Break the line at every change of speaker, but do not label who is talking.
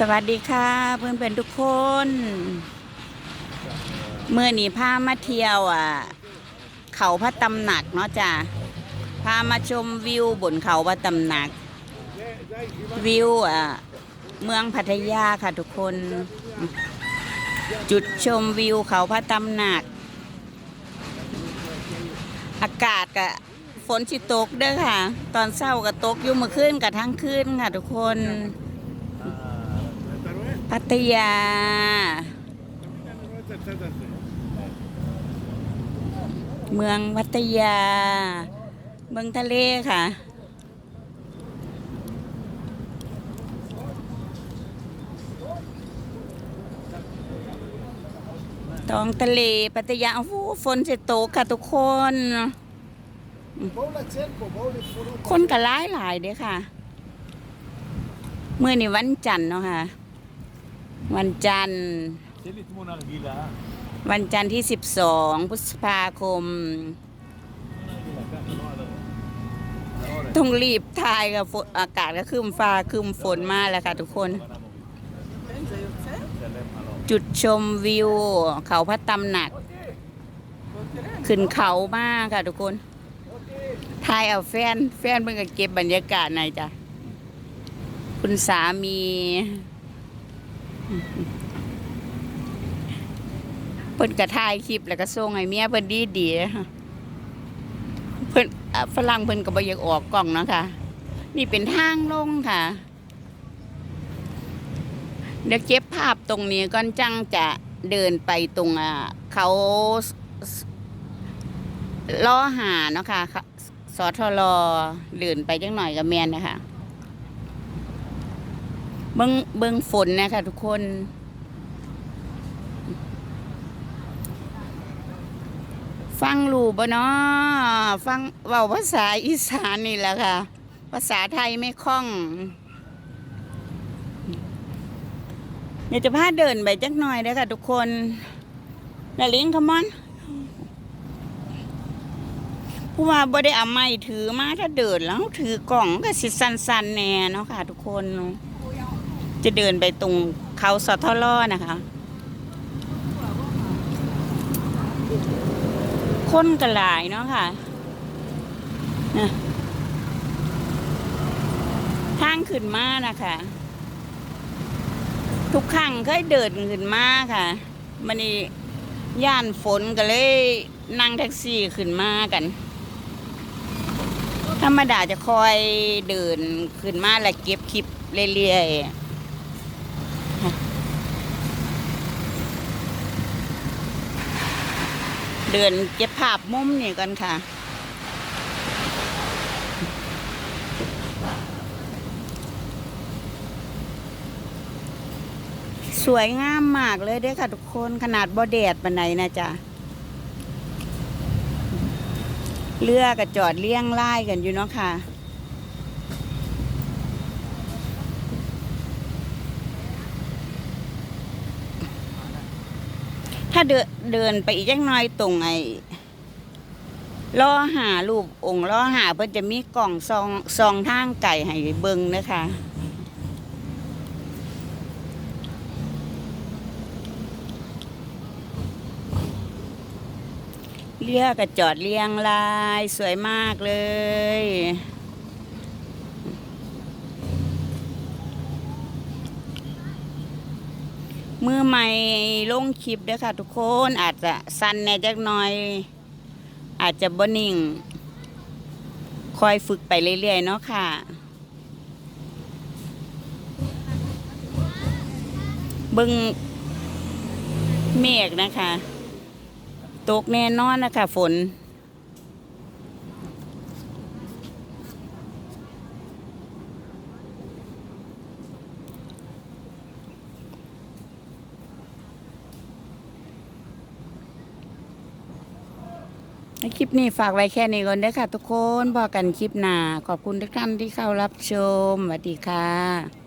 สวัสดีค่ะเพื่อนเป็นทุกคน เมื่อนี้พามาเที่ยวอะ เขาพระตำหนักเนาะจ้ะพามาชมวิวบนเขาพระตำหนัก วิวอะเมืองพัทยาค่ะทุกคน จุดชมวิวเขาพระตำหนัก อากาศกะฝนสิตกเด้อค่ะ ตอนเช้าก็ตกอยู่เมื่อคืนกับทั้งคืนค่ะทุกคน พัทยา เมืองพัทยา เมืองทะเลค่ะ ท้องทะเลพัทยาโอ้ฝนจะตกค่ะทุกคน คนก็หลายหลายเด้อค่ะ เมื่อนี่วันจันทร์เนาะค่ะ วันจันทร์ วันจันทร์ที่ 12 พฤษภาคม ต้องรีบทายกับฝนอากาศก็คืมฟ้าคืมฝนมาแล้วค่ะทุกคน จุดชมวิว เขาพระตำหนัก ขึ้นเขามากค่ะทุกคนทายเอาแฟน แฟนเพิ่งก็เก็บบรรยากาศหน่อยจ้ะ คุณสามี เพิ่นก็ถ่ายคลิปแล้วก็ส่งให้เมียเพิ่นดีดีๆค่ะเพิ่นอะฝรั่งเพิ่นก็บ่อยากออกกล้องนะคะนี่เป็นทางลงค่ะ เดี๋ยวเก็บภาพตรงนี้ก่อนจังจะเดินไปตรงเขาล้อหาเนาะค่ะสอทรเดินไปจังหน่อยกับแมนนะคะ เบิ้งเบิ้งฝนนะคะทุกคน ฟังรู้บ่เนาะฟังเว้าภาษาอีสานนี่แหละค่ะ ภาษาไทยไม่คล่องเดี๋ยวจะพาเดินไปจักหน่อยเด้อค่ะทุกคนนาลิงคมอนผู้ว่าบ่ได้เอาไม้ถือมาถ้าเดินแล้วถือกล่องก็สิสันๆแน่เนาะค่ะทุกคน จะเดินไปตรงเขาสทลนะคะ คนกระหลายเนาะค่ะนะทางขึ้นมานะคะ ทุกครั้งเคยเดินขึ้นมาค่ะมันนี่ย่านฝนก็เลยนั่งแท็กซี่ขึ้นมากัน ธรรมดาจะคอยเดินขึ้นมาแล้วเก็บคลิปเรื่อยๆ เดินเก็บภาพมุมนี่กันค่ะ สวยงามมากเลยเด้ค่ะทุกคนขนาดบ่แดดปานไหนนะจ๊ะเรือกับจอดเลี้ยงไล่กันอยู่เนาะค่ะ ถ้าเดินเดินไปอีกจักหน้อยตรงไอ้ล้อหารูปองค์ล้อหาเพิ่นจะมีกล่องซองซองทางไก่ให้เบิ่งนะคะเรือกระจอดเรียงรายสวยมากเลย มือใหม่ลงคลิปด้อค่ะ ทุกคนอาจจะสั้นแน่จักหน่อย อาจจะบ่นิ่ง คอยฝึกไปเรื่อยๆเนาะค่ะ เบิ่งเมฆนะคะ ตกแน่นอนนะคะฝน คลิปนี้ฝากไว้แค่นี้ก่อนเด้อค่ะ ทุกคนบอกกันคลิปหน้าขอบคุณทุกท่านที่เข้ารับชมสวัสดีค่ะ